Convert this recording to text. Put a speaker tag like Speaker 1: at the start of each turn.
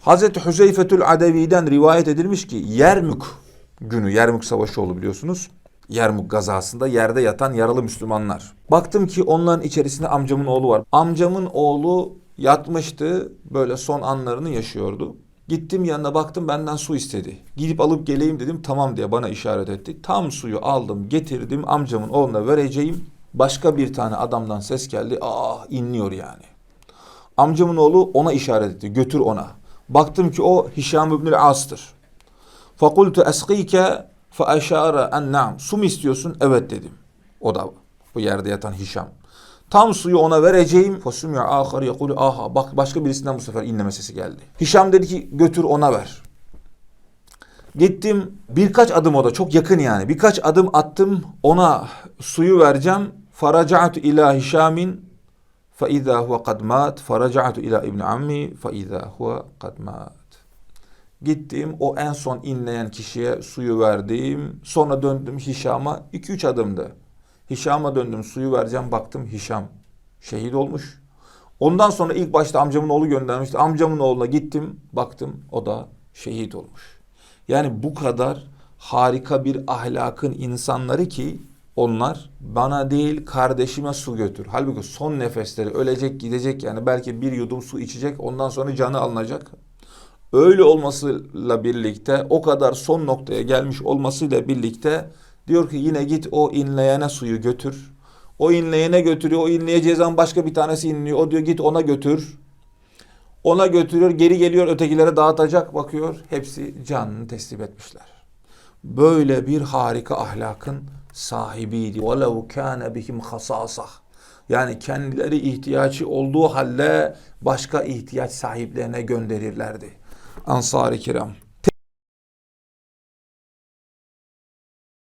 Speaker 1: Hazreti Hüzeyfetül Adevi'den rivayet edilmiş ki Yermük günü, Yermük Savaşı oldu biliyorsunuz. Yermük gazasında yerde yatan yaralı Müslümanlar. Baktım ki onların içerisinde amcamın oğlu var. Amcamın oğlu yatmıştı, böyle son anlarını yaşıyordu. Gittim yanına baktım benden su istedi. Gidip alıp geleyim dedim tamam diye bana işaret etti. Tam suyu aldım getirdim amcamın oğluna vereceğim. Başka bir tane adamdan ses geldi. Aa inliyor yani. Amcamın oğlu ona işaret etti. Götür ona. Baktım ki o Hişam İbnül As'tır. Fakultu eskike fe eşare en na'am. Su mu istiyorsun? Evet dedim. O da bu yerde yatan Hişam. Tam suyu ona vereceğim. Fasumya ahar yekulu aha. Bak başka birisinden bu sefer inleme sesi geldi. Hişam dedi ki götür ona ver. Gittim birkaç adım o da çok yakın yani. Birkaç adım attım ona suyu vereceğim. Faraca'tu ila Hişamin فإذا هو قد مات فرجعت إلى ابن عمي فإذا هو قد مات Gittim o en son inleyen kişiye suyu verdim. Sonra döndüm Hişam'a 2-3 adımdı. Hişam'a döndüm suyu vereceğim baktım Hişam şehit olmuş. Ondan sonra ilk başta amcamın oğlu göndermişti. Amcamın oğluna gittim baktım o da şehit olmuş. Yani bu kadar harika bir ahlakın insanları ki onlar bana değil kardeşime su götür. Halbuki son nefesleri ölecek gidecek yani belki bir yudum su içecek ondan sonra canı alınacak. Öyle olmasıyla birlikte o kadar son noktaya gelmiş olmasıyla birlikte diyor ki yine git o inleyene suyu götür. O inleyene götürüyor. O inleyeceği zaman başka bir tanesi inliyor. O diyor git ona götür. Ona götürüyor. Geri geliyor ötekilere dağıtacak bakıyor. Hepsi canını teslim etmişler. Böyle bir harika ahlakın sahibiydi. وَلَوْ كَانَ بِهِمْ خَصَاصَةً Yani kendileri ihtiyacı olduğu halde başka ihtiyaç sahiplerine gönderirlerdi. Ansar-ı kiram.